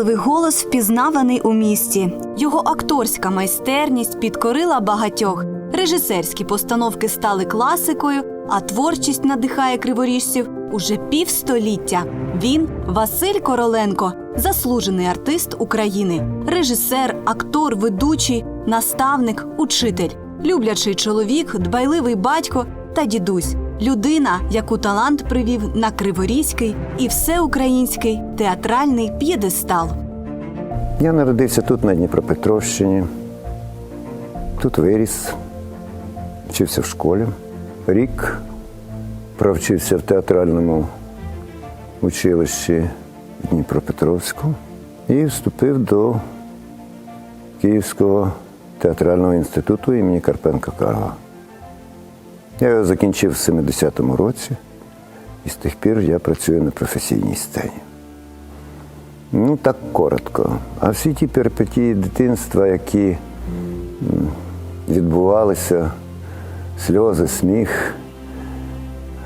Проникливий голос впізнаваний у місті. Його акторська майстерність підкорила багатьох. Режисерські постановки стали класикою, а творчість надихає криворіжців уже півстоліття. Він Василь Короленко, заслужений артист України, режисер, актор, ведучий, наставник, учитель, люблячий чоловік, дбайливий батько та дідусь. Людина, яку талант привів на криворізький і всеукраїнський театральний п'єдестал. Я народився тут, на Дніпропетровщині. Тут виріс, вчився в школі. Рік провчився в театральному училищі в Дніпропетровську і вступив до Київського театрального інституту імені Карпенка Карла. Я його закінчив в 70-му році, і з тих пір я працюю на професійній сцені. Ну, так коротко. А всі ті перипетії дитинства, які відбувалися, сльози, сміх,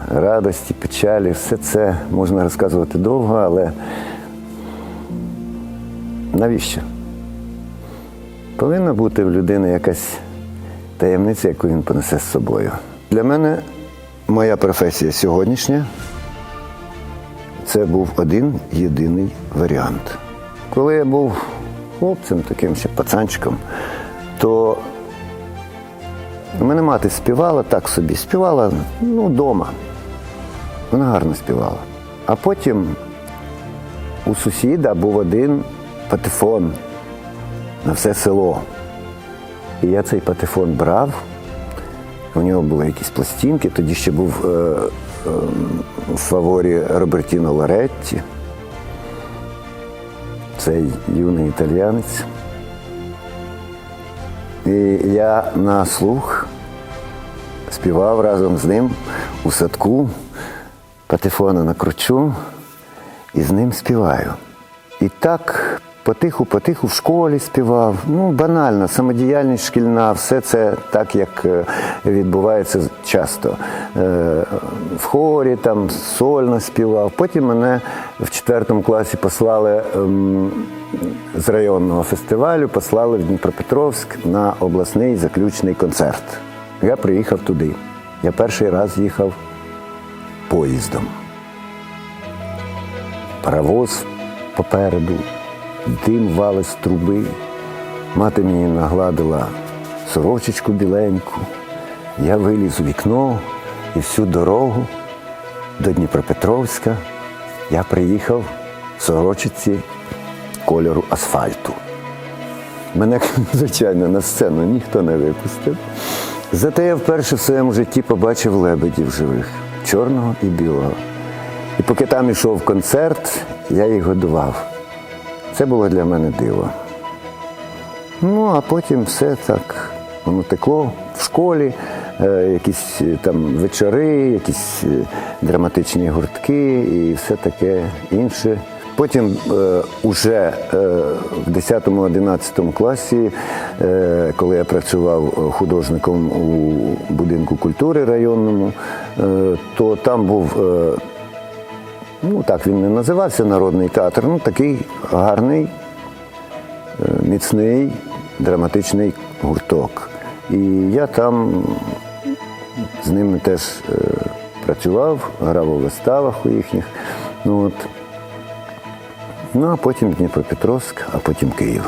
радості, печалі, все це можна розказувати довго, але навіщо? Повинна бути в людини якась таємниця, яку він понесе з собою. Для мене моя професія сьогоднішня це був один єдиний варіант. Коли я був хлопцем, таким ще пацанчиком, то мене мати співала так собі, співала ну, вдома. Вона гарно співала. А потім у сусіда був один патефон на все село. І я цей патефон брав, у нього були якісь пластинки, тоді ще був е, е, в фаворі Робертіно Лоретті. Цей юний італіянець. І я на слух співав разом з ним у садку, патефона накручу і з ним співаю. І так потиху-потиху в школі співав. Ну, банально, самодіяльність шкільна, все це так, як е, відбувається часто. Е, В хорі там сольно співав. Потім мене в четвертому класі послали ем, з районного фестивалю, послали в Дніпропетровськ на обласний заключний концерт. Я приїхав туди. Я перший раз їхав поїздом паровоз попереду, дим вали з труби. Мати мені нагладила сорочечку біленьку. Я виліз у вікно і всю дорогу до Дніпропетровська я приїхав в сорочиці кольору асфальту. Мене, звичайно, на сцену ніхто не випустив. Зате я вперше в своєму житті побачив лебедів живих, чорного і білого. І поки там йшов концерт, я їх годував. Це було для мене диво. Ну, а потім все так воно текло в школі, е, якісь е, там вечори, якісь е, драматичні гуртки і все таке інше. Потім е, уже е, в 10-11 класі, е, коли я працював художником у будинку культури районному, е, то там був е, ну так він не називався народний театр, ну такий гарний, е, міцний драматичний гурток. І я там з ними теж е, працював, грав у виставах у їхніх. Ну, от. ну а потім Дніпропетровськ, а потім Київ.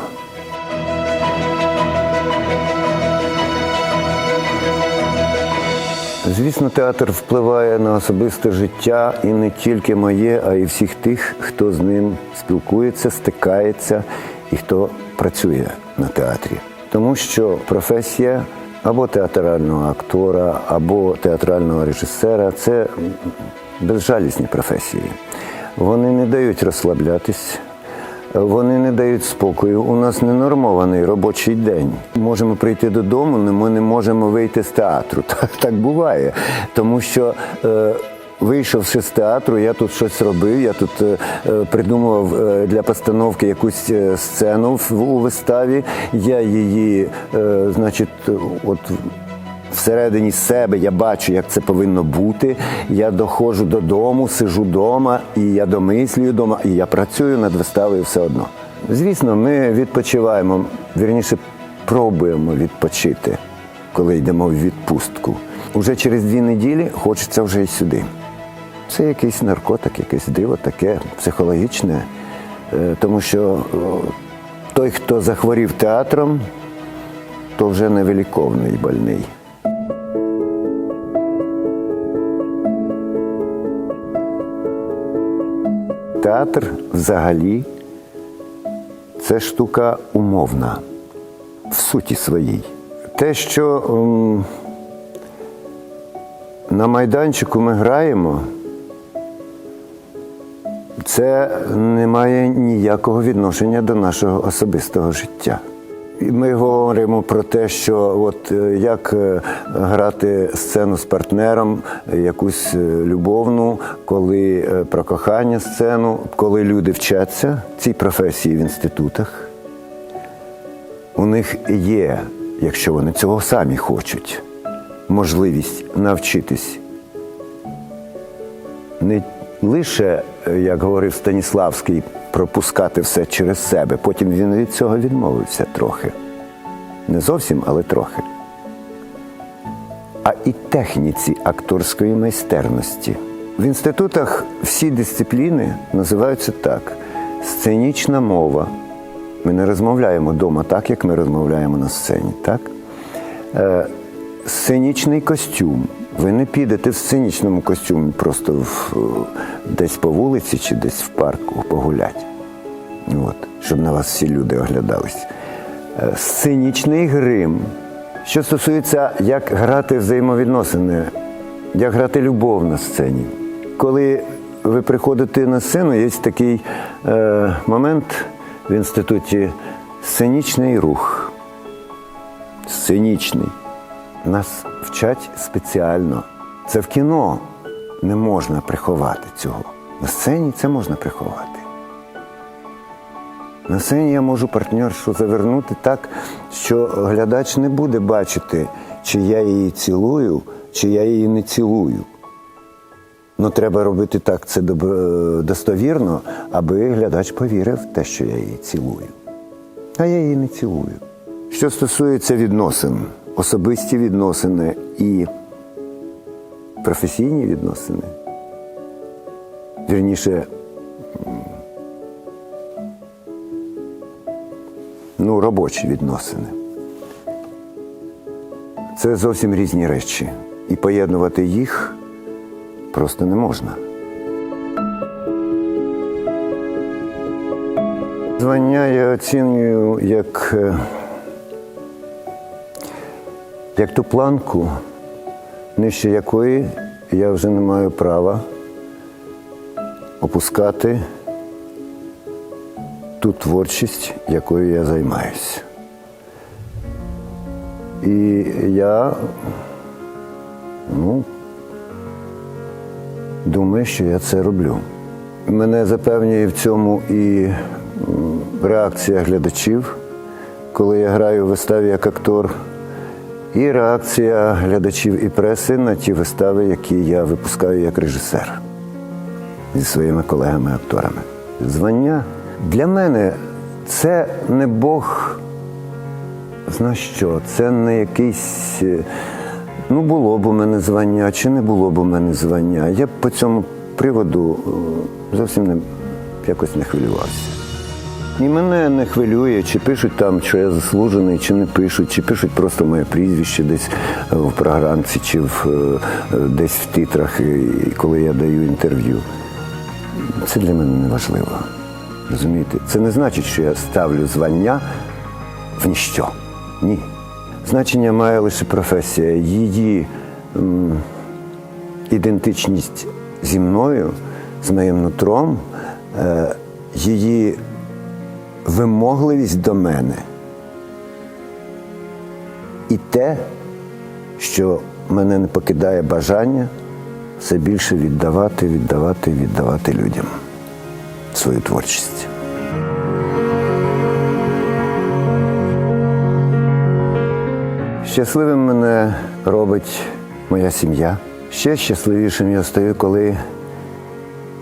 Звісно, театр впливає на особисте життя і не тільки моє, а й всіх тих, хто з ним спілкується, стикається і хто працює на театрі. Тому що професія або театрального актора, або театрального режисера це безжалісні професії. Вони не дають розслаблятись, вони не дають спокою. У нас ненормований робочий день. Можемо прийти додому, але ми не можемо вийти з театру. Так, так буває. Тому що. Е, Вийшовши з театру, я тут щось робив, я тут е, е, придумував е, для постановки якусь е, сцену в, у виставі. Я її, е, значить, от всередині себе я бачу, як це повинно бути. Я доходжу додому, сижу вдома, і я домислюю вдома, і я працюю над виставою все одно. Звісно, ми відпочиваємо, вірніше, пробуємо відпочити, коли йдемо в відпустку. Уже через дві неділі хочеться вже й сюди. Це якийсь наркотик, якесь диво таке психологічне, Е, тому що той, хто захворів театром, то вже невиліковний больний. Театр взагалі це штука умовна в суті своїй. Те, що ем, на майданчику ми граємо, це не має ніякого відношення до нашого особистого життя. Ми говоримо про те, що от е, як е, грати сцену з партнером, е, якусь любовну, коли про кохання сцену, коли люди вчаться цій професії в інститутах, у них є, якщо вони цього самі хочуть, можливість навчитись не лише, е, як говорив Станіславський, пропускати все через себе. Потім він від цього відмовився трохи. Не зовсім, але трохи. А і техніці акторської майстерності. В інститутах всі дисципліни називаються так: сценічна мова. Ми не розмовляємо вдома так, як ми розмовляємо на сцені, так? Е, сценічний костюм. Ви не підете в сценічному костюмі просто в, е, десь по вулиці чи десь в парку погуляти. От, щоб на вас всі люди оглядались. Е, Сценічний грим. Що стосується, як грати взаємовідносини, як грати любов на сцені. Коли ви приходите на сцену, є такий е, момент в інституті сценічний рух. Сценічний. Нас вчать спеціально. Це в кіно не можна приховати цього. На сцені це можна приховати. На сцені я можу партнершу завернути так, що глядач не буде бачити, чи я її цілую, чи я її не цілую. Ну, треба робити так це достовірно, аби глядач повірив в те, що я її цілую. А я її не цілую. Що стосується відносин, особисті відносини і професійні відносини, вірніше, ну, робочі відносини. Це зовсім різні речі. І поєднувати їх просто не можна. Звання я оцінюю як, е, як ту планку, нижче якої я вже не маю права опускати ту творчість, якою я займаюся. І я ну, думаю, що я це роблю. Мене запевнює в цьому і реакція глядачів, коли я граю в виставі як актор, і реакція глядачів і преси на ті вистави, які я випускаю як режисер зі своїми колегами-акторами. Звання для мене це не Бог Зна що, це не якийсь. е, Ну, було б у мене звання, чи не було б у мене звання. Я по цьому приводу е, зовсім не, якось не хвилювався. І мене не хвилює, чи пишуть там, що я заслужений, чи не пишуть, чи пишуть просто моє прізвище десь е, в програмці, чи в, е, е, десь в титрах, коли я даю інтерв'ю. Це для мене не важливо. Розумієте? Це не значить, що я ставлю звання в ніщо. Ні. Значення має лише професія. Її м, ідентичність зі мною, з моїм нутром, е, її вимогливість до мене. І те, що мене не покидає бажання все більше віддавати, віддавати, віддавати людям свою творчість. Щасливим мене робить моя сім'я. Ще щасливішим я стаю, коли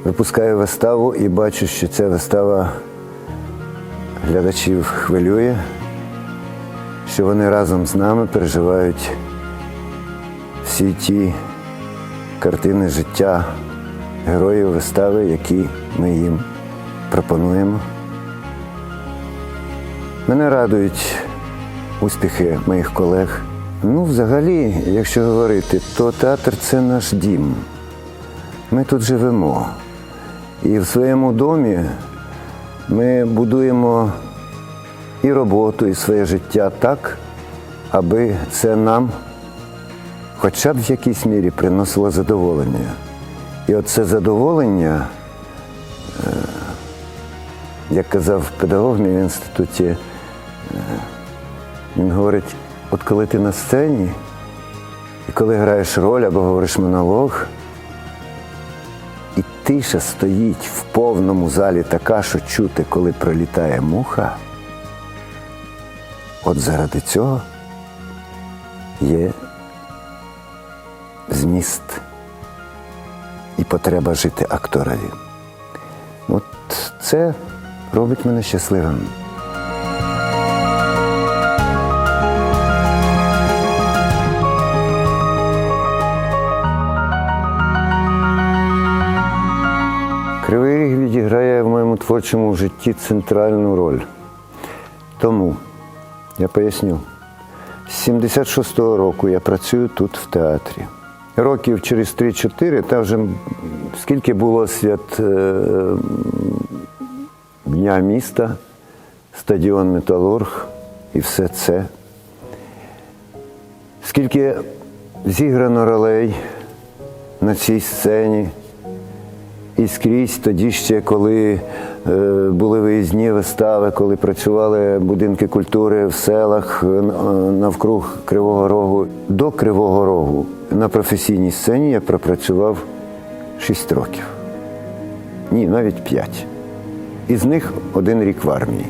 випускаю виставу і бачу, що ця вистава глядачів хвилює, що вони разом з нами переживають всі ті картини життя героїв вистави, які ми їм пропонуємо. Мене радують успіхи моїх колег. Ну, взагалі, якщо говорити, то театр це наш дім. Ми тут живемо. І в своєму домі ми будуємо і роботу, і своє життя так, аби це нам хоча б в якійсь мірі приносило задоволення. І оце задоволення, е, як казав педагог мій в інституті, е, він говорить, от коли ти на сцені, і коли граєш роль або говориш монолог, тиша стоїть в повному залі така, що чути, коли пролітає муха, от заради цього є зміст і потреба жити акторові. От це робить мене щасливим. Творчому житті центральну роль. Тому я поясню. З 76-го року я працюю тут в театрі. Років через 3-4, та вже скільки було свят е, Дня міста, стадіон Металург і все це. Скільки зіграно ролей на цій сцені. І скрізь тоді ще, коли е, були виїзні вистави, коли працювали будинки культури в селах е, навкруг Кривого Рогу. До Кривого Рогу на професійній сцені я пропрацював 6 років. Ні, навіть 5. Із них один рік в армії.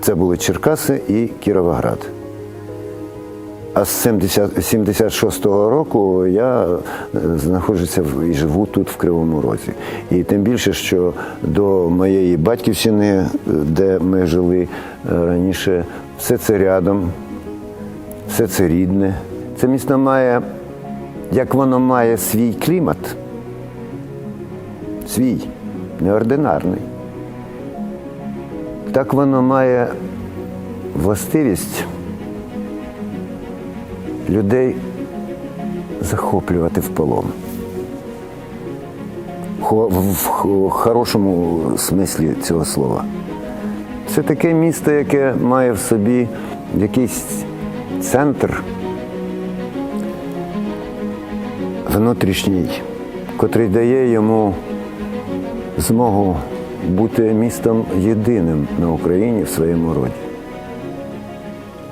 Це були Черкаси і Кіровоград. А з 70 76-го року я е, знаходжуся і живу тут, в Кривому Розі. І тим більше, що до моєї батьківщини, е, де ми жили е, раніше, все це рядом, все це рідне. Це місто має, як воно має свій клімат, свій, неординарний. Так воно має властивість людей захоплювати в полон. В хорошому смислі цього слова. Це таке місто, яке має в собі якийсь центр внутрішній, котрий дає йому змогу бути містом єдиним на Україні в своєму роді.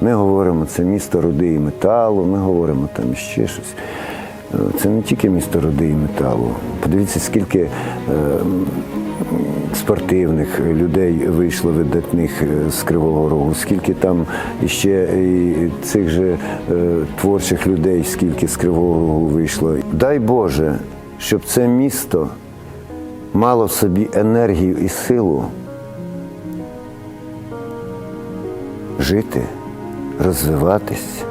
Ми говоримо, це місто руди і металу, ми говоримо там ще щось. Е, Це не тільки місто руди і металу. Подивіться, скільки е, спортивних людей вийшло видатних е, з Кривого Рогу, скільки там іще і цих же творчих людей, скільки з Кривого Рогу вийшло. Дай Боже, щоб це місто мало в собі енергію і силу жити, розвиватись,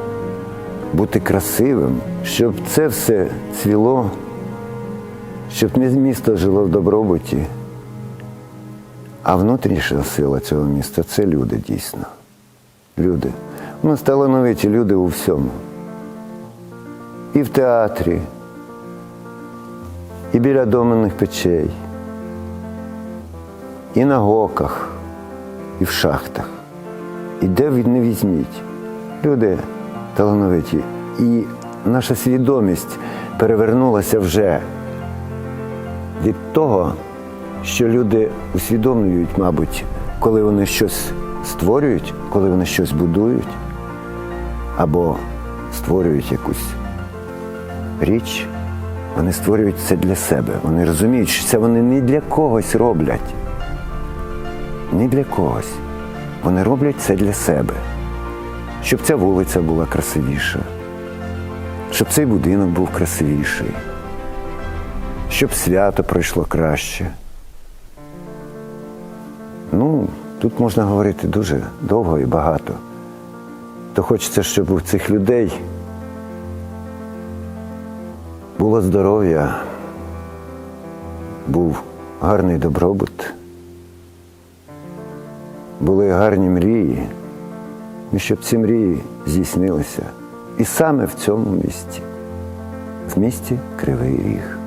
бути красивим, щоб це все цвіло, щоб не місто жило в добробуті. А внутрішня сила цього міста це люди дійсно. Люди. У нас талановиті люди у всьому. І в театрі, і біля доменних печей, і на гоках, і в шахтах. І де не візьміть. Люди талановиті. І наша свідомість перевернулася вже від того, що люди усвідомлюють, мабуть, коли вони щось створюють, коли вони щось будують, або створюють якусь річ, вони створюють це для себе. Вони розуміють, що це вони не для когось роблять. Не для когось. Вони роблять це для себе. Щоб ця вулиця була красивіша, щоб цей будинок був красивіший, щоб свято пройшло краще. Ну, тут можна говорити дуже довго і багато. То хочеться, щоб у цих людей було здоров'я, був гарний добробут, були гарні мрії, і щоб ці мрії здійснилися. І саме в цьому місті, в місті Кривий Ріг.